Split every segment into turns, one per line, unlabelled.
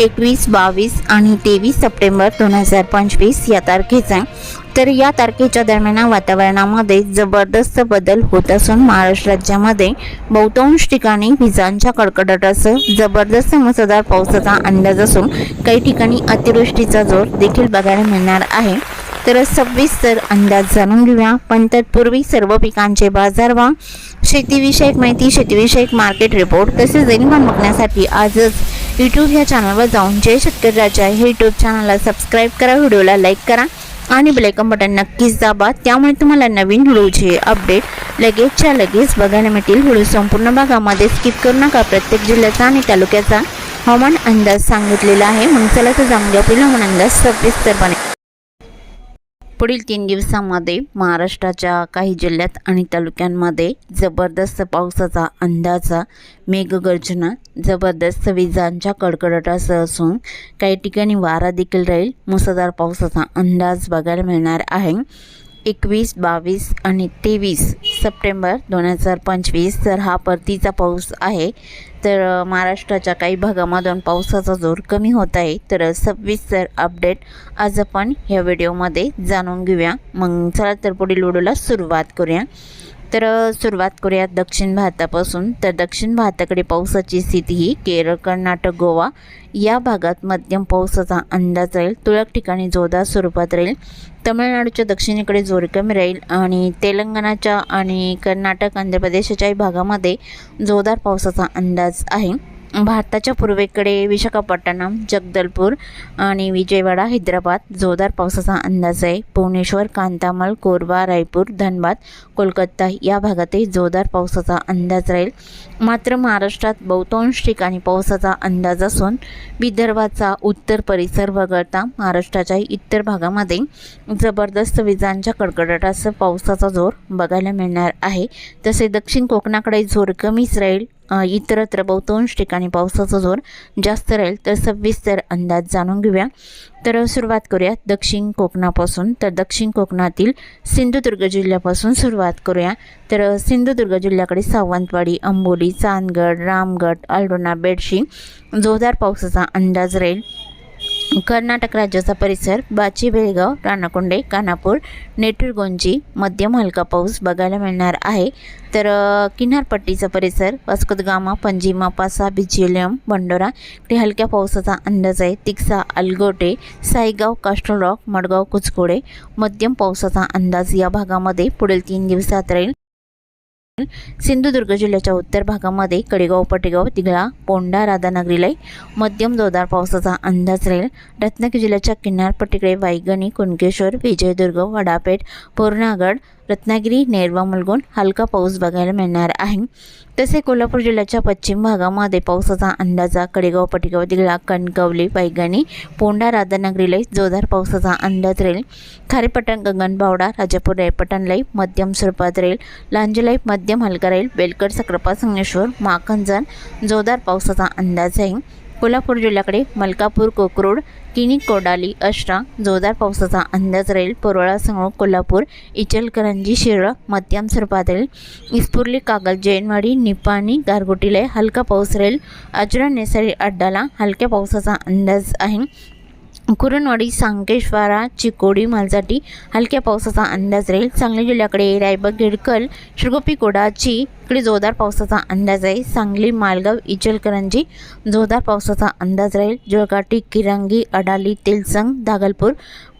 एकवीस बावीस आणि तेवीस सप्टेंबर दोन हजार पंचवीस या तारखेचा. तर या तारखेच्या दरम्यान वातावरणामध्ये जबरदस्त बदल होत असून महाराष्ट्र राज्यामध्ये बहुतांश ठिकाणी विजांच्या कडकडाटासह जबरदस्त मुसळधार पावसाचा अंदाज असून काही ठिकाणी अतिवृष्टीचा जोर देखील बघायला मिळणार आहे. तर सविस्तर अंदाज जाणून घेऊया. पण तत्पूर्वी सर्व पिकांचे बाजारभाव शेतीविषयक माहिती शेतीविषयक मार्केट रिपोर्ट तसेच दैनिक बघण्यासाठी आजच यूट्यूब ह्या चॅनलवर जाऊन जय शेतकरी राजा हे यूट्यूब चॅनलला सबस्क्राईब करा व्हिडिओला लाईक करा आणि बेलायकन बटन नक्कीच दाबा. त्यामुळे तुम्हाला नवीन व्हिडिओचे अपडेट लगेचच्या लगेच बघायला मिळतील. व्हिडिओ संपूर्ण भागामध्ये स्किप करू नका. प्रत्येक जिल्ह्याचा आणि तालुक्याचा हवामान अंदाज सांगितलेला आहे. मग चला तर जाऊन घ्या. पहिला हवामान अंदाज सविस्तरपणे पुढील तीन दिवसामध्ये महाराष्ट्राच्या काही जिल्ह्यात आणि तालुक्यांमध्ये जबरदस्त पावसाचा अंदाजा मेघगर्जना जबरदस्त विजांच्या कडकडाटासह असून काही ठिकाणी वारा देखील राहील. मुसळधार पावसाचा अंदाज बघायला मिळणार आहे. एकवीस बावीस आणि तेवीस सप्टेंबर दोन हजार पंचवीस. तर हा परतीचा पाऊस आहे तर महाराष्ट्राच्या काही भागामधून पावसाचा जोर कमी होत आहे. तर सविस्तर अपडेट आज आपण ह्या व्हिडिओमध्ये जाणून घेऊया. मग चला तर पुढील व्हिडिओला सुरुवात करूया. तर सुरुवात करूयात दक्षिण भारतापासून. तर दक्षिण भारताकडे पावसाची स्थिती ही केरळ कर्नाटक गोवा या भागात मध्यम पावसाचा अंदाज राहील. तुरळक ठिकाणी जोरदार स्वरूपात राहील. तमिळनाडूच्या दक्षिणेकडे जोर कमी राहील आणि तेलंगणाच्या आणि कर्नाटक आंध्र प्रदेशाच्याही भागामध्ये जोरदार पावसाचा अंदाज आहे. भारताच्या पूर्वेकडे विशाखापट्टणम जगदलपूर आणि विजयवाडा हैदराबाद जोरदार पावसाचा अंदाज आहे. भुवनेश्वर कांतामल कोरबा रायपूर धनबाद कोलकाता या भागातही जोरदार पावसाचा अंदाज राहील. मात्र महाराष्ट्रात बहुतांश ठिकाणी पावसाचा अंदाज असून विदर्भाचा उत्तर परिसर वगळता महाराष्ट्राच्या इतर भागामध्ये जबरदस्त विजांच्या कडकडाटासह पावसाचा जोर बघायला मिळणार आहे. तसे दक्षिण कोकणाकडे जोर कमीच राहील. इतरत्र बहुतांश ठिकाणी पावसाचा जोर जास्त राहील तर सविस्तर अंदाज जाणून घेऊया. तर सुरुवात करूया दक्षिण कोकणापासून. तर दक्षिण कोकणातील सिंधुदुर्ग जिल्ह्यापासून सुरुवात करूया. तर सिंधुदुर्ग जिल्ह्याकडे सावंतवाडी अंबोली चांदगड रामगड अल्डोना बेडशी जोरदार पावसाचा अंदाज राहील. कर्नाटक राज्याचा परिसर बाची बेळगाव राणाकोंडे कानापूर नेटुरगोंजी मध्यम हलका पाऊस बघायला मिळणार आहे. तर किनारपट्टीचा परिसर वास्कोदगामा पंजिमा पासा बिजिलियम बंडोरा इकडे हलक्या पावसाचा अंदाज आहे. तिक्सा अलगोटे साईगाव कास्ट्रोलॉक मडगाव कुचकोडे मध्यम पावसाचा अंदाज या भागामध्ये पुढील तीन दिवसात राहील. सिंधुदुर्ग जिल्ह्याच्या उत्तर भागामध्ये कडेगाव पटेगाव तिगळा पोंडा राधानगरीला मध्यम जोरदार पावसाचा अंदाज राहील. रत्नागिरी जिल्ह्याच्या किनारपट्टीकडे वायगणी कुणकेश्वर विजयदुर्ग वडापेठ पूर्णागड रत्नागिरी नेरवा मुलगोंड हलका पाऊस बघायला मिळणार आहे. तसे कोल्हापूर जिल्ह्याच्या पश्चिम भागामध्ये पावसाचा अंदाजा कडेगाव पटेगाव दिला कणकवली पैगणी पोंडा राधानगरीला जोरदार पावसाचा अंदाज राहील. खारेपटण गगनबावडा राजापूर रायपटणलाही मध्यम स्वरूपात राहील. लांजलाई मध्यम हलका राहील. बेलकर सक्रापा संगमेश्वर माखंजन जोरदार पावसाचा अंदाज आहे. कोल्हापूर जिल्ह्याकडे मलकापूर कोकरोड किनी कोडाली अष्टा जोरदार पावसाचा अंदाज राहील. परोळा संगळ कोल्हापूर इचलकरंजी शिरळ मध्यम स्वरूपात राहील इस्पुर्ली कागल जैनवाडी निपाणी गारगोटीला हलका पाऊस राहील. अजरा नेसारी अड्डाला हलक्या पावसाचा अंदाज आहे. कुरणवाडी सांकेश्वरा चिकोडी मालसाठी हलक्या पावसाचा अंदाज राहील. सांगली जिल्ह्याकडे रायबग गिडकल श्रीगोपी कोडाची इकडे जोरदार पावसाचा अंदाज आहे. सांगली मालगाव इचलकरंजी जोरदार पावसाचा अंदाज राहील. जळगाटी किरांगी अडाली तेलसंग दागलपूर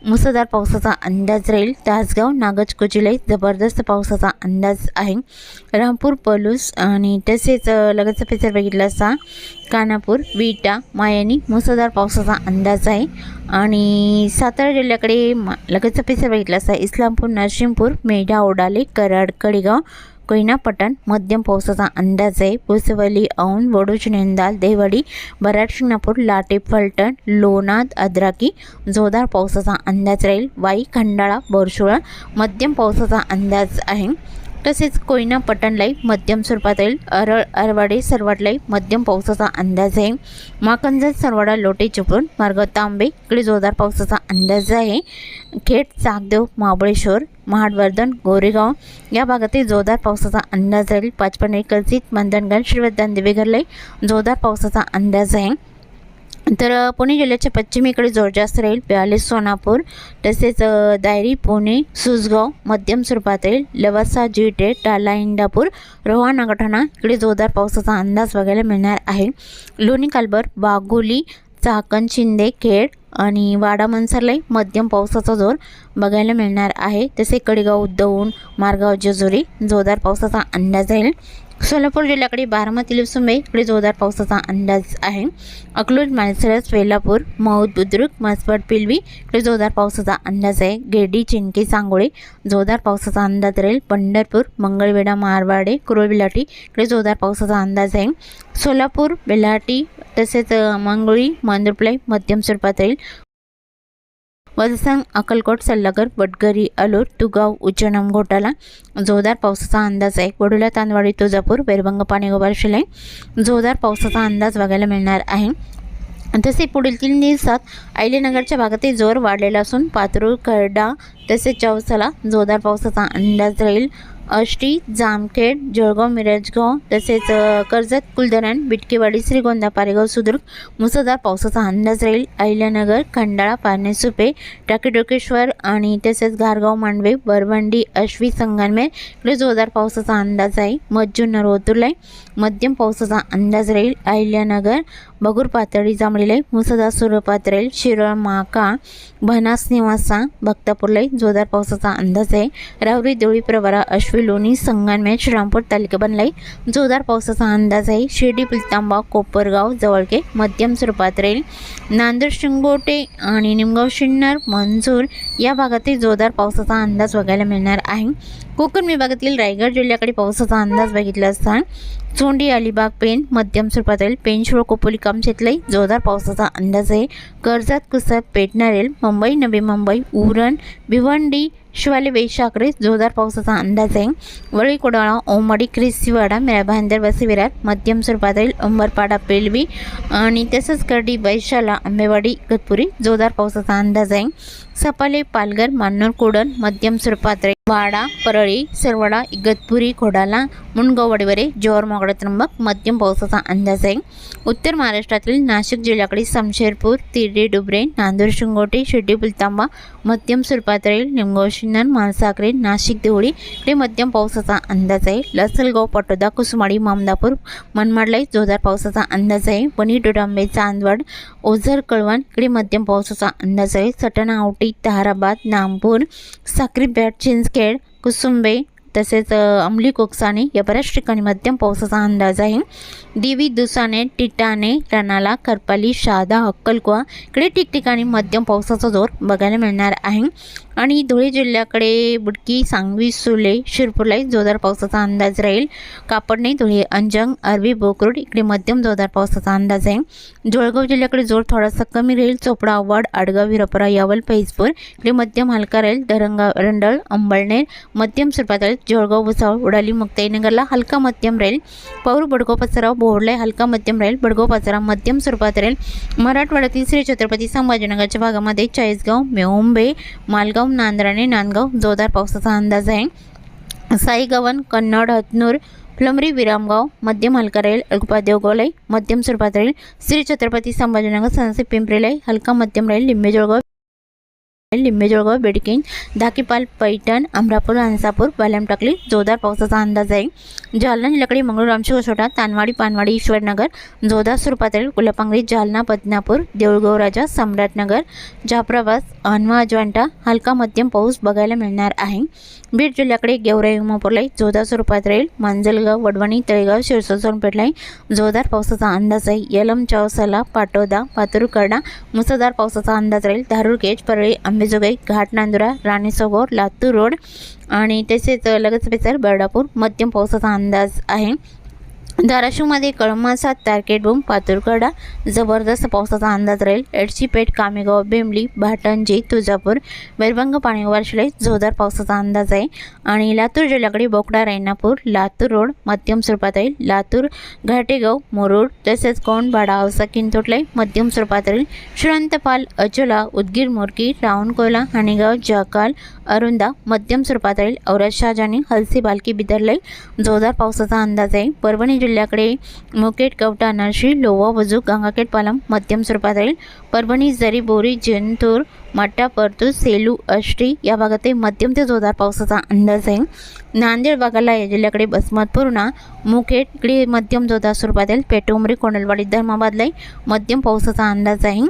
मुसळधार पावसाचा अंदाज राहील. तासगाव नागज कोचिलाई जबरदस्त पावसाचा अंदाज आहे. रामपूर पलूस आणि तसेच लगतचा पिक्चर बघितला असता कानापूर विटा मायानी मुसळधार पावसाचा अंदाज आहे. आणि सातारा जिल्ह्याकडे मा लगतचा पिक्चर बघितला असता इस्लामपूर नरसिंहपूर मेढा ओडाले कराड कडेगाव कोयनापटण मध्यम पावसाचा अंदाज आहे. पुसवली औन वडूज नेंदाल देवडी बराड शिंगणापूर लाटे फलटण लोणाद अद्राकी जोरदार पावसाचा अंदाज राहील. वाई खंडाळा बोरशुळा मध्यम पावसाचा अंदाज आहे. तसेच कोयना पटणलाई मध्यम स्वरूपात राहील. अरळ अरवाडे सरवाडलाई मध्यम पावसाचा अंदाज आहे. माकंजत सरवाडा लोटे चिपळूण मार्ग तांबे इकडे जोरदार पावसाचा अंदाज आहे. खेड चाकदेव महाबळेश्वर महाडवर्धन गोरेगाव या भागातील जोरदार पावसाचा अंदाज राहील. पाचपणे कलसित मंदनगड श्रीवर्धन देवेघरलाई जोरदार पावसाचा अंदाज आहे. तर पुणे जिल्ह्याच्या पश्चिमेकडे जोर जास्त राहील. प्याले सोनापूर तसेच दायरी पुणे सुसगाव मध्यम स्वरूपात राहील. लवासा जिटे टाला इंदापूर रोहा नागठाणा इकडे जोरदार पावसाचा अंदाज बघायला मिळणार आहे. लोणी कालबर बागोली चाकण शिंदे खेड आणि वाडा मनसरलाही मध्यम पावसाचा जोर बघायला मिळणार आहे. तसे कडेगाव दौंड मारगाव जेजुरी जोरदार पावसाचा अंदाज राहील. सोलापूर जिल्ह्याकडे बारामती लिसुंबे इकडे जोरदार पावसाचा अंदाज आहे. अकलूज माळसरस वेलापूर मौद बुद्रुक मसपट पिलवी इकडे जोरदार पावसाचा अंदाज आहे. गेडी चिंकी सांगोळे जोरदार पावसाचा अंदाज राहील. पंढरपूर मंगळवेढा मारवाडे कुरोळ बिलाटी इकडे जोरदार पावसाचा अंदाज आहे. सोलापूर बेलाटी तसेच मांगोळी मंगळी मध्यम स्वरूपात राहील वजसंग अक्कलकोट सल्लागर वडगरी अलोर तुगाव उच्चनम घोटाला जोरदार पावसाचा अंदाज आहे. वडोला तांदवाडी तुळजापूर वैरभंग पाणीगोबार शिलाई जोरदार पावसाचा अंदाज बघायला मिळणार आहे. तसे पुढील तीन दिवसात आयलेनगरच्या भागातील जोर वाढलेला असून पातूर खर्डा तसेच चौसाला जोरदार पावसाचा अंदाज राहील. आष्टी जामखेड जळगाव मिरजगाव तसेच कर्जत कुलधरण बिटकेवाडी श्रीगोंदा पारेगाव सुदुर्ग मुसळधार पावसाचा अंदाज राहील. अहिल्यानगर खंडाळा पारनेसुपे टाकेडोकेश्वर आणि तसेच घारगाव मांडवे बरवंडी अश्वी संगनमेर इकडे जोरदार पावसाचा अंदाज आहे. मज्जूनर ओतुर्लाई मध्यम पावसाचा अंदाज राहील. अहिल्यानगर बगूर पातळी जांभळीलाई मुसळधार स्वरूपात राहील. शिरळ माका भनास निवासा भक्तापूरलाई जोरदार पावसाचा अंदाज आहे. रावरी देवळी प्रवरा अश्वी लोणी संगमनेर श्रीरामपूर तालुका बनलाई. जोरदार पावसाचा अंदाज आहे. शिर्डी पुलतांबा कोपरगाव जवळके मध्यम स्वरूपात राहील. नांदेड शिंगोटे आणि निमगाव शिन्नर मंजूर या भागातील जोरदार पावसाचा अंदाज बघायला मिळणार आहे. कोकण विभागातील रायगड जिल्ह्याकडे पावसाचा अंदाज बघितला असता चोंडी अलिबाग पेन मध्यम स्वरूपात राहील पेंशोळ कोपोली कामशेतलाही जोरदार पावसाचा अंदाज आहे. कर्जत कुसत पेटणारेल मुंबई नवी मुंबई उरण भिवंडी शिवाले वैशाखरे जोरदार पावसाचा अंदाज आहे. वळी कोडाळा ओमाडी क्रिस्तीवाडा मेरा भांदर वसी मध्यम स्वरूपात राहील अंबरपाडा पेलवी आणि तसंच कर्डी वैशाला आंबेवाडी गतपुरी जोरदार पावसाचा अंदाज आहे. सपाले पालघर मान्नूर कोडण मध्यम स्वरूपात राहील वाडा परळी सरवडा इगतपुरी खोडाला मुणगाव वडवरे जोर मोगडा त्र्यंबक मध्यम पावसाचा अंदाज आहे उत्तर महाराष्ट्रातील नाशिक जिल्ह्याकडे समशेरपूर तिर्डी डुबरे नांदूर शिंगोटे शिर्डी पुलतांबा मध्यम सुरपातळी राहील निमगाव शिन्नर मालसाखरे नाशिक देवळी इकडे मध्यम पावसाचा अंदाज आहे लसलगाव पटोदा कुसुमाडी मामदापूर मनमाडलाई जोरदार पावसाचा अंदाज आहे वणी डोडांबे चांदवड ओझर कळवण इकडे मध्यम पावसाचा अंदाज आहे सटण आवटी ताराबाद नागपूर साक्री बॅट चिंचखेड कुसुंबे तसेच अंमली कोकसाने या बऱ्याच ठिकाणी मध्यम पावसाचा अंदाज आहे. देवी दुसाने टिटाने रणाला करपाली शहादा अक्कलकुवा इकडे ठिकठिकाणी मध्यम पावसाचा जोर बघायला मिळणार आहे. आणि धुळे जिल्ह्याकडे बुडकी सांगवी सुले शिरपूरलाही जोरदार पावसाचा अंदाज राहील. कापडणे धुळे अंजंग अरबी बोकरूड इकडे मध्यम जोरदार पावसाचा अंदाज आहे. जळगाव जिल्ह्याकडे जोर थोडासा कमी राहील. चोपडा आव्हाड आडगाव विरपरा यावल पैजपूर इकडे मध्यम हलका राहील. दरंगा रंडळ अंबळनेर मध्यम स्वरूपात राहील. जळगाव भुसावळ उडाली मुक्ताईनगरला हलका मध्यम राहील पौर बडगाव पचराव बोर्डला हलका मध्यम राहील बडगाव पचरा मध्यम स्वरूपात राहील मराठवाड्यातील श्री छत्रपती संभाजीनगरच्या भागामध्ये चाळीसगाव मेओंबे मालगाव नांद्राणे नांदगाव जोरदार पावसाचा अंदाज आहे साईगवन कन्नड हतनूर फुलंब्री विरामगाव मध्यम हलका राहील अल्पा देवगावलाई मध्यम स्वरूपात राहील श्री छत्रपती संभाजीनगर सनसे पिंपरीलाई हलका मध्यम राहील लिंबे जळगाव लिंबे बेडकिंग धाकीपाल पैठण अमरापूर अनसापूर बालम टाकली जोरदार पावसाचा अंदाज आहे. जालना जिल्ह्याकडे मंगळूर रामशिवछोटा तानवाडी पानवाडी ईश्वरनगर जोरदार स्वरूपात राहील कुलपांगरी जालना बदनापूर देऊळगाव राजा सम्राटनगर जाफराबाद अनवा अजवांटा हलका मध्यम पाऊस बघायला मिळणार आहे. बीड जिल्ह्याकडे गेवराई उमापूरलाई जोरदार स्वरूपात राहील. मांजलगाव वडवणी तळेगाव शिरसोसोन पेटलाई जोरदार पावसाचा अंदाज आहे. यलम चौसाला पाटोदा पातुरकर्डा मुसळधार पावसाचा अंदाज राहील. धारूर केज परळी अंबेजोगाई घाट नांदुरा राणी लातूर रोड आणि तसेच लगेच बेचार बर्डापूर मध्यम पावसाचा अंदाज आहे. धाराशिवमध्ये कळमा सात तारखेट बूम पातूरकडा जबरदस्त पावसाचा अंदाज राहील. एडशीपेठ कामेगाव बेंबली भाटंजी तुळजापूर बैरभंग पाणी वारशिले जोरदार पावसाचा अंदाज आहे. आणि लातूर जिल्ह्याकडे बोकडा रैनापूर लातूर रोड मध्यम स्वरूपात राहील. लातूर घाटेगाव मुरुड तसेच कोंडबाडा औसा किंतोटलाई मध्यम स्वरूपात राहील. श्रीरंतपाल अचोला उदगीर मोरकी रावणकोला हाणेगाव जकाल अरुंदा मध्यम स्वरूपात राहील. औरत शहाजानी हलसी बालकी बिदरलाई जोरदार पावसाचा अंदाज आहे. परभणी जिल्ह्याकडे मुकेट कवटा नरशी लोवा वजू गंगाखेड पालम मध्यम स्वरूपात राहील. परभणी जरी बोरी जिंतूर मट्टा परतूर सेलू अष्टी या भागातही मध्यम ते जोरदार पावसाचा अंदाज आहे. नांदेड भागाला या जिल्ह्याकडे बसमत पूर्णा मुखेड इकडे मध्यम जोरदार स्वरूपात येईल. पेटोमरी कोंडलवाडी धर्माबादलाही मध्यम पावसाचा अंदाज आहे.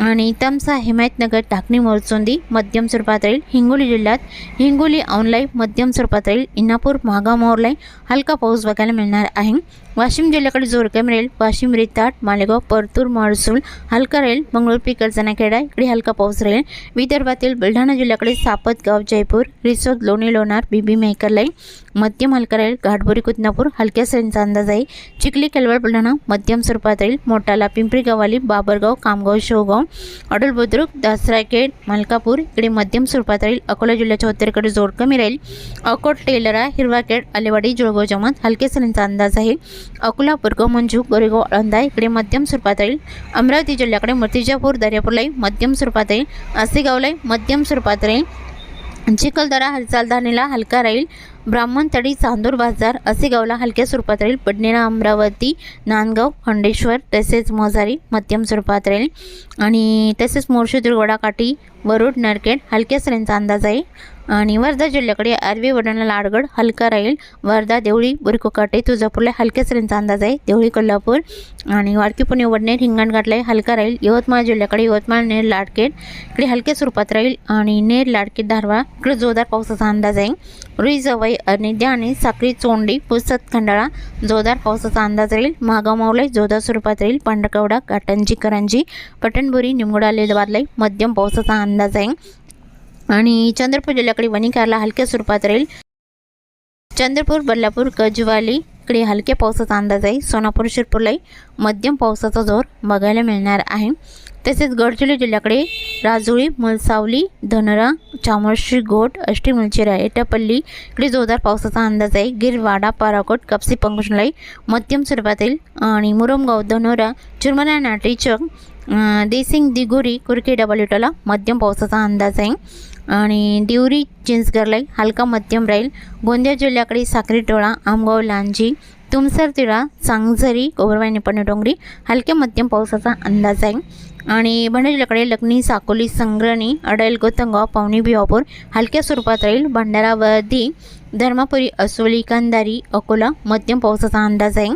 आणि तमसा हिमायतनगर टाकणी मोरचोंदी मध्यम स्वरूपात राहील. हिंगोली जिल्ह्यात हिंगोली औनलाई मध्यम स्वरूपात राहील. इनापूर महागाव मोरलाई हलका पाऊस बघायला मिळणार आहे. वाशिम जिल्ह्याकडे जोर कमी राहील वाशिम रिताट मालेगाव परतूर महसूल हलका राहील. मंगळूर पिकर जनाखेडा इकडे हलका पाऊस राहील. विदर्भातील बुलढाणा जिल्ह्याकडे सापतगाव जयपूर रिसोद लोणी लोणार बीबी मेहकरलाई मध्यम हलका राहील. घाटबोरी कुतनापूर हलक्या सरींचा अंदाज आहे. चिखली केलवड बुलढाणा मध्यम स्वरूपात राहील. मोटाला पिंपरी गव्हाली बाबरगाव कामगाव शेवगाव अडल बुद्रुक दासराखेड मलकापूर इकडे मध्यम स्वरूपात राहील. अकोला जिल्ह्याच्या उत्तरेकडे जोर कमी राहील अकोट टेलरा हिरवाखेड आलेवाडी जुळगाव जमात हलक्या सरींचा अंदाज आहे. अकोला मंजू गोरेगाव आळंदा इकडे मध्यम स्वरूपात राहील अमरावती जिल्ह्याकडे मूर्तिजापूर दर्यापूरलाही मध्यम स्वरूपात येईल आसेगावलाही मध्यम स्वरूपात राहील चिखलदरा हलचालदानीला हलका राहील. ब्राह्मणतडी चांदूर बाजार असे गावला हलक्या स्वरूपात राहील पडणेरा अमरावती नांदगाव खंडेश्वर तसेच मोजारी मध्यम स्वरूपात राहील आणि तसेच मोर्शी दुर्गोडा काठी वरुड नरकेड हलक्या सरींचा अंदाज आहे. आणि वर्धा जिल्ह्याकडे आरवी वडणला लाडगड हलका राहील वर्धा देवळी बुरकोकाटे तुळजापूरला हलक्या सरींचा अंदाज आहे देवळी कोल्हापूर आणि वाडकी पुणे वडनेर हिंगणघाटला हलका राहील यवतमाळ जिल्ह्याकडे यवतमाळ नेर लाडकेड इकडे हलक्या स्वरूपात राहील आणि नेर लाडकेड धारवा इकडे जोरदार पावसाचा अंदाज आहे. रुई जवई अनिद्या आणि साखरी चोंडी पुसत खंडाळा जोरदार पावसाचा अंदाज राहील. महागाव मावलाई जोरदार स्वरूपात राहील. पांढरकवडा काटंजी करंजी पटणबुरी निमगुडा लेदवादलाई मध्यम पावसाचा अंदाज आहे. आणि चंद्रपूर जिल्ह्याकडे वणिकारला हलक्या स्वरूपात राहील. चंद्रपूर बदलापूर गजवाली इकडे हलक्या पावसाचा अंदाज आहे. सोनापूर शिरपूरलाही मध्यम पावसाचा जोर बघायला मिळणार आहे. तसेच गडचिरोली जिल्ह्याकडे राजुळी मलसावली धनरा चामोर्शी गोट अष्टी मुलचिरा एटापल्ली इकडे जोरदार पावसाचा अंदाज आहे. गिरवाडा पाराकोट कपसी पंकुशलाई मध्यम स्वरूपात येईल. आणि मुरमगाव धनोरा चुरमरा नाटेचक देसिंग दिगोरी कुरके डबल मध्यम पावसाचा अंदाज आहे. आणि दिवरी चिंचगरलाई हलका मध्यम राहील गोंदिया जिल्ह्याकडे साक्री टोळा आमगाव लांजी तुमसर तिळा सांगझरी गोबरवाई निपण डोंगरी हलक्या मध्यम पावसाचा अंदाज आहे. आणि भंडारा जिल्ह्याकडे लखनी साकोली संग्रणी अडैल गोतंगाव पावणी भिवापूर हलक्या स्वरूपात राहील. भंडारा वर्धी धर्मापुरी असोली कांदारी अकोला मध्यम पावसाचा अंदाज आहे.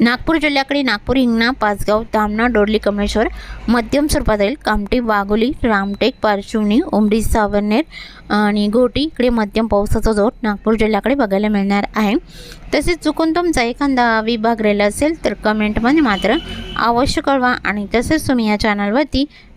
नागपूर जिल्ह्याकडे नागपूर हिंगणा पाचगाव धामणा डोरली कमळेश्वर मध्यम स्वरूपात येईल. कामटी वाघोली रामटेक पारशिवनी उमडी सावरनेर आणि घोटी इकडे मध्यम पावसाचा जोर नागपूर जिल्ह्याकडे बघायला मिळणार आहे. तसेच चुकून तुमचा एखादा विभाग राहिला असेल तर कमेंटमध्ये मात्र अवश्य कळवा आणि तसेच तुम्ही या चॅनलवरती